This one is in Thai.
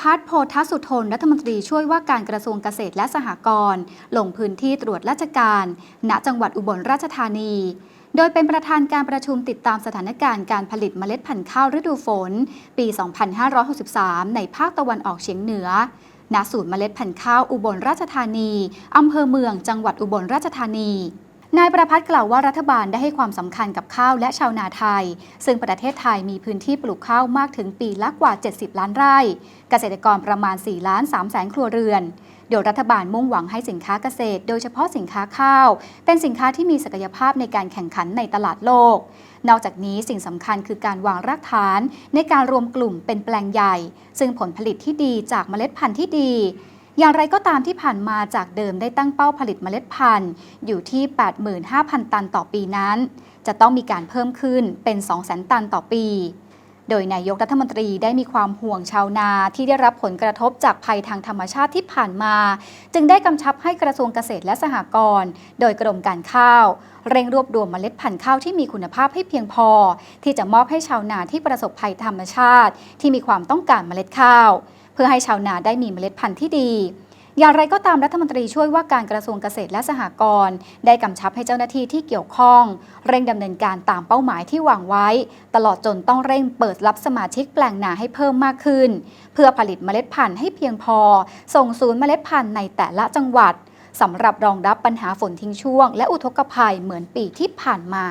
พัฒน์โพธสุทนรัฐมนตรีช่วยว่าการกระทรวงเกษตรและสหกรณ์ลงพื้นที่ตรวจราชการ ณจังหวัดอุบลราชธานี โดยเป็นประธานการประชุมติดตามสถานการณ์การผลิตเมล็ดพันธุ์ข้าวฤดูฝน ปี 2563 ในภาคตะวันออกเฉียงเหนือณศูนย์เมล็ดพันธุ์ข้าวอุบลราชธานีอำเภอเมืองจังหวัดอุบลราชธานี นายประพัฒน์กล่าวว่ารัฐบาลได้ให้ความสำคัญกับข้าวและชาวนาไทย ซึ่งประเทศไทยมีพื้นที่ปลูกข้าวมากถึงปีละกว่า 70 ล้านไร่ เกษตรกรประมาณ4ล้าน3แสนครัวเรือนโดยรัฐบาลมุ่งหวังให้สินค้าเกษตร โดยเฉพาะสินค้าข้าว เป็นสินค้าที่มีศักยภาพในการแข่งขันในตลาดโลก นอกจากนี้สิ่งสำคัญคือการวางรากฐาน ในการรวมกลุ่มเป็นแปลงใหญ่ ซึ่งผลผลิตที่ดีจากเมล็ดพันธุ์ที่ดี อย่างไรก็ตามที่ผ่านมาจากเดิมได้ตั้งเป้าผลิตเมล็ดพันธุ์ อยู่ที่ 85,000 ตันต่อปีนั้น จะต้องมีการเพิ่มขึ้นเป็น 200,000 ตันต่อปี โดยนายกรัฐมนตรีได้มีความห่วงชาวนาที่ได้รับผลกระทบจากภัยทางธรรมชาติที่ผ่านมา จึงได้กำชับให้กระทรวงเกษตรและสหกรณ์โดยกรมการข้าว เร่งรวบรวมเมล็ดพันธุ์ข้าวที่มีคุณภาพให้เพียงพอ ที่จะมอบให้ชาวนาที่ประสบภัยธรรมชาติ ที่มีความต้องการเมล็ดข้าว พื่อให้ชาวนาได้มีเมล็ดพันธุ์ที่ดี อย่างไรก็ตามรัฐมนตรีช่วยว่าการกระทรวงเกษตรและสหกรณ์ได้กำชับให้เจ้าหน้าที่ที่เกี่ยวข้อง เร่งดำเนินการตามเป้าหมายที่วางไว้ ตลอดจนต้องเร่งเปิดรับสมาชิกแปลงนาให้เพิ่มมากขึ้น เพื่อผลิตเมล็ดพันธุ์ให้เพียงพอ ส่งศูนย์เมล็ดพันธุ์ในแต่ละจังหวัดสำหรับรองรับปัญหาฝนทิ้งช่วง และอุทกภัยเหมือนปีที่ผ่านมา